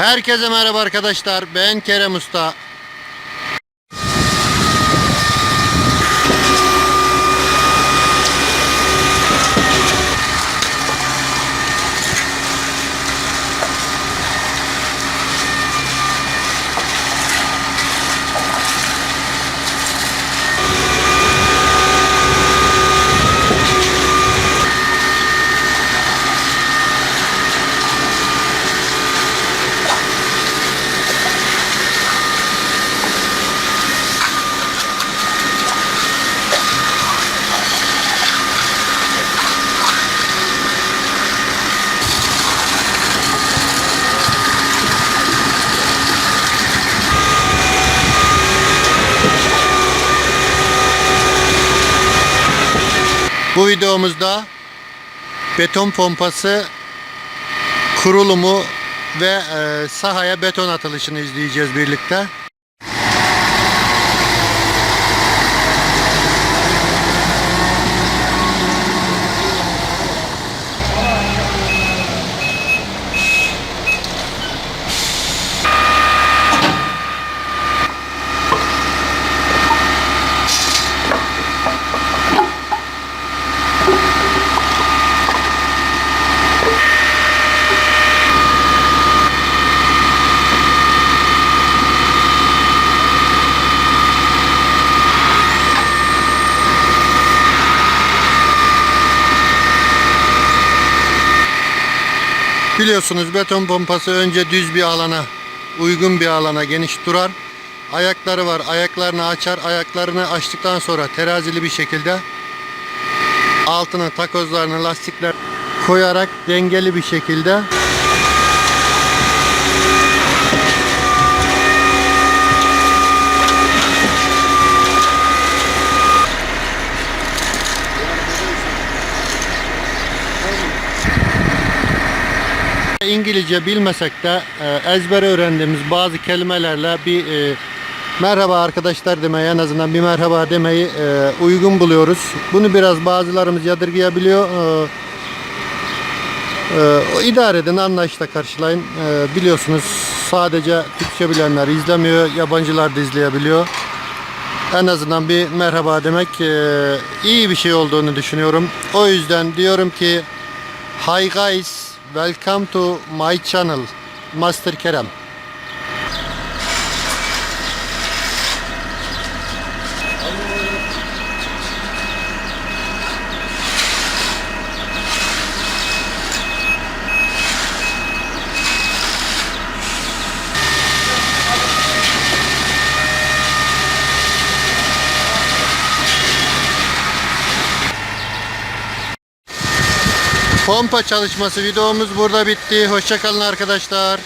Herkese merhaba arkadaşlar. Ben Kerem Usta. Bu videomuzda beton pompası kurulumu ve e, sahaya beton atılışını izleyeceğiz birlikte. Biliyorsunuz beton pompası önce düz bir alana, uygun bir alana geniş durar. Ayakları var. Ayaklarını açar. Ayaklarını açtıktan sonra terazili bir şekilde altına takozlarını lastikler koyarak dengeli bir şekilde İngilizce bilmesek de e, öğrendiğimiz bazı kelimelerle bir e, merhaba arkadaşlar demeyi en azından bir merhaba demeyi e, uygun buluyoruz. Bunu biraz bazılarımız yadırgayabiliyor. E, e, idare edin anlayışla karşılayın. E, biliyorsunuz sadece Türkçe bilenler izlemiyor, yabancılar da izleyebiliyor. En azından bir merhaba demek iyi bir şey olduğunu düşünüyorum. O yüzden diyorum ki Hi guys, welcome to my channel, Master Kerem. Pompa çalışması videomuz burada bitti. Hoşçakalın arkadaşlar.